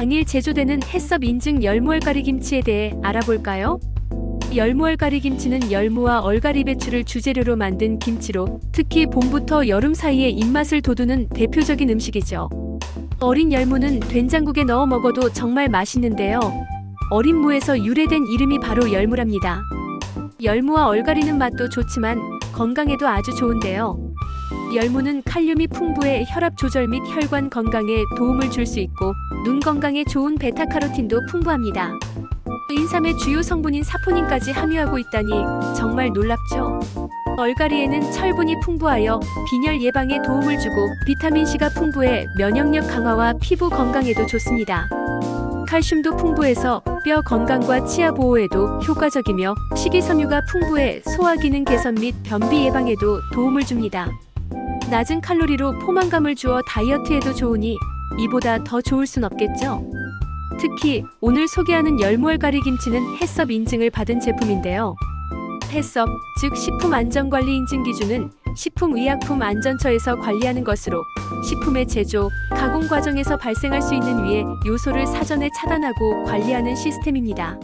당일 제조되는 햇섭 인증 열무얼가리 김치에 대해 알아볼까요? 열무얼가리 김치는 열무와 얼가리 배추를 주재료로 만든 김치로 특히 봄부터 여름 사이에 입맛을 돋우는 대표적인 음식이죠. 어린 열무는 된장국에 넣어 먹어도 정말 맛있는데요. 어린 무에서 유래된 이름이 바로 열무랍니다. 열무와 얼가리는 맛도 좋지만 건강에도 아주 좋은데요. 열무는 칼륨이 풍부해 혈압 조절 및 혈관 건강에 도움을 줄 수 있고 눈 건강에 좋은 베타카로틴도 풍부합니다. 인삼의 주요 성분인 사포닌까지 함유하고 있다니 정말 놀랍죠. 얼가리에는 철분이 풍부하여 빈혈 예방에 도움을 주고 비타민C가 풍부해 면역력 강화와 피부 건강에도 좋습니다. 칼슘도 풍부해서 뼈 건강과 치아 보호에도 효과적이며 식이섬유가 풍부해 소화 기능 개선 및 변비 예방에도 도움을 줍니다. 낮은 칼로리로 포만감을 주어 다이어트에도 좋으니 이보다 더 좋을 순 없겠죠? 특히 오늘 소개하는 열무얼가리 김치는 햇섭 인증을 받은 제품인데요. 햇섭, 즉 식품 안전관리 인증 기준은 식품의약품안전처에서 관리하는 것으로 식품의 제조, 가공 과정에서 발생할 수 있는 위해 요소를 사전에 차단하고 관리하는 시스템입니다.